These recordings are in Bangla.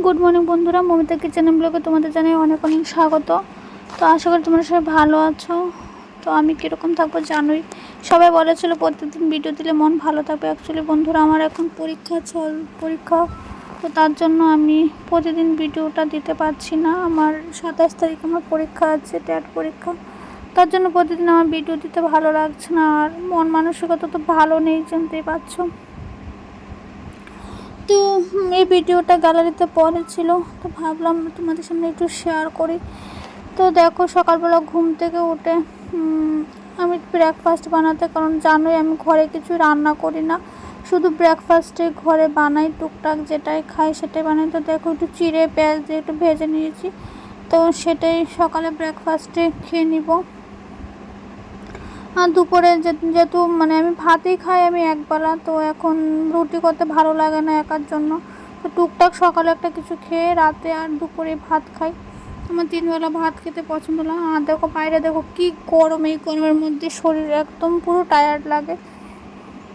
গুড মর্নিং বন্ধুরা। মমিতা কিচেন ব্লগে তোমাদের জানাই অনেক অনেক স্বাগত। তো আশা করি তোমরা সবাই ভালো আছো। তো আমি কীরকম থাকব জানোই। সবাই বলেছিল প্রত্যেকদিন ভিডিও দিলে মন ভালো থাকবে। অ্যাকচুয়ালি বন্ধুরা, আমার এখন পরীক্ষা চল, পরীক্ষা। তো তার জন্য আমি প্রতিদিন ভিডিওটা দিতে পারছি না। আমার সাতাশ তারিখ আমার পরীক্ষা আছে ট্যাট পরীক্ষা। তার জন্য প্রতিদিন আমার ভিডিও দিতে ভালো লাগছে না। আর মন মানসিকতা তো ভালো নেই, জানতেই পারছ। তো এই ভিডিওটা গ্যালারিতে পরে ছিল, তো ভাবলাম তোমাদের সামনে একটু শেয়ার করি। তো দেখো সকালবেলা ঘুম থেকে উঠে আমি ব্রেকফাস্ট বানাতে, কারণ জানোই আমি ঘরে কিছু রান্না করি না। শুধু ব্রেকফাস্টে ঘরে বানাই, টুকটাক যেটাই খাই সেটাই বানাই। তো দেখো একটু চিড়ে পেঁয়াজ দিয়ে একটু ভেজে নিয়েছি, তো সেটাই সকালে ব্রেকফাস্টে খেয়ে নিব। আর দুপুরে যেহেতু মানে আমি ভাতই খাই আমি একবেলা তো এখন রুটি করতে ভালো লাগে না একার জন্য। তো টুকটাক সকালে একটা কিছু খেয়ে রাতে আর দুপুরে ভাত খাই। আমার তিনবেলা ভাত খেতে পছন্দ লাগে আর দেখো বাইরে দেখো কি গরম, এই গরমের মধ্যে শরীর একদম পুরো টায়ার্ড লাগে।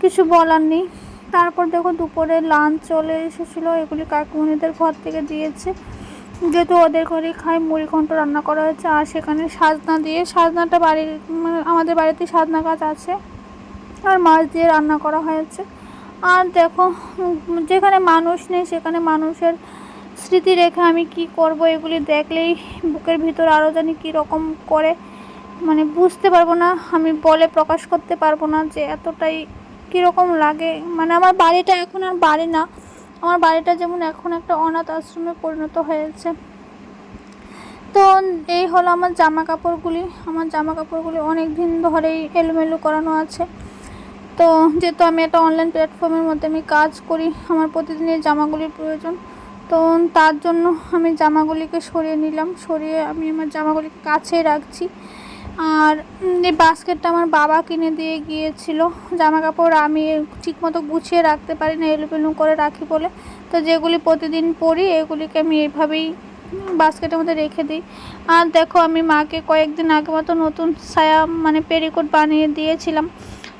কিছু বলার নেই। তারপর দেখো দুপুরে লাঞ্চ চলে এসেছিল, এগুলি কাকুমণিদের ঘর থেকে দিয়েছে। যেহেতু ওদের ঘরে খাই মুড়ি ঘন্ট রান্না করা হয়েছে, আর সেখানে সাজনা দিয়ে, সাজনাটা বাড়ির মানে আমাদের বাড়িতে সাজনা গাছ আছে, আর মাছ দিয়ে রান্না করা হয়েছে। আর দেখো যেখানে মানুষ নেই, সেখানে মানুষের স্মৃতি রেখে আমি কি করব এগুলি দেখলেই বুকের ভিতর আরও জানি কী রকম করে মানে বুঝতে পারব না, আমি বলে প্রকাশ করতে পারব না যে এতটাই কীরকম লাগে। মানে আমার বাড়িটা এখন আর বাড়ি না আমার বাড়িটা যেমন এখন একটা অনাথ আশ্রমে পরিণত হয়েছে। তো এই হলো আমার জামা কাপড়গুলি আমার জামা কাপড়গুলি অনেক দিন ধরেই এলোমেলো করানো আছে। তো যেহেতু আমি একটা অনলাইন প্ল্যাটফর্মের মধ্যে আমি কাজ করি, আমার প্রতিদিনের জামাগুলির প্রয়োজন। তো তার জন্য আমি জামাগুলিকে সরিয়ে নিলাম। সরিয়ে আমি আমার জামাগুলিকে কাছেই রাখছি। আর এই বাস্কেটটা আমার বাবা কিনে দিয়ে গিয়েছিল। জামা কাপড় আমি ঠিকমতো গুছিয়ে রাখতে পারি না এলোমেলো করে রাখি বলে। তো যেগুলি প্রতিদিন পরি, এগুলিকে আমি এইভাবেই বাস্কেটের মধ্যে রেখে দিই। আর দেখো, আমি মাকে কয়েকদিন আগে মতো নতুন সায়া মানে পেরিকোট বানিয়ে দিয়েছিলাম।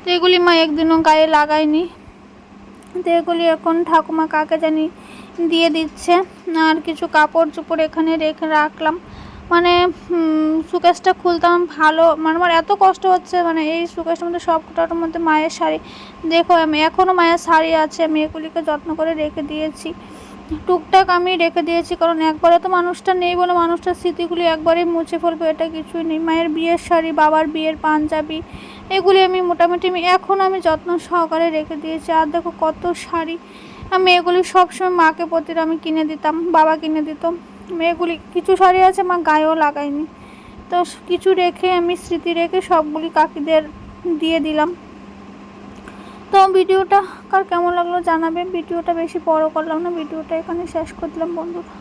তো এগুলি মা একদিনও গায়ে লাগায়নি। তো এগুলি এখন ঠাকুমা কাকে জানি দিয়ে দিচ্ছে। আর কিছু কাপড় চোপড় এখানে রেখে রাখলাম। মানে সুকেশটা খুলতাম, ভালো মানে আমার এত কষ্ট হচ্ছে মানে এই সুকেশটার মধ্যে সবটার মধ্যে মায়ের শাড়ি। দেখো, আমি এখনও মায়ের শাড়ি আছে, আমি এগুলিকে যত্ন করে রেখে দিয়েছি। টুকটাক আমি রেখে দিয়েছি, কারণ একবারে তো মানুষটা নেই বলে মানুষটার স্মৃতিগুলি একবারেই মুছে ফেলব, এটা কিছুই নেই। মায়ের বিয়ের শাড়ি, বাবার বিয়ের পাঞ্জাবি, এগুলি আমি মোটামুটি আমি এখন আমি যত্ন সহকারে রেখে দিয়েছি। আর দেখো কত শাড়ি, আমি এগুলি সবসময় মাকে প্রতিটা আমি কিনে দিতাম, বাবা কিনে দিত। এগুলি কিছু শাড়ি আছে, মা গায়েও লাগাইনি তো কিছু রেখে আমি স্মৃতি রেখে সবগুলি কাকিদের দিয়ে দিলাম। তো ভিডিওটা কার কেমন লাগল জানাবে ভিডিওটা বেশি বড় করলাম না, ভিডিওটা এখানে শেষ করে দিলাম বন্ধুরা।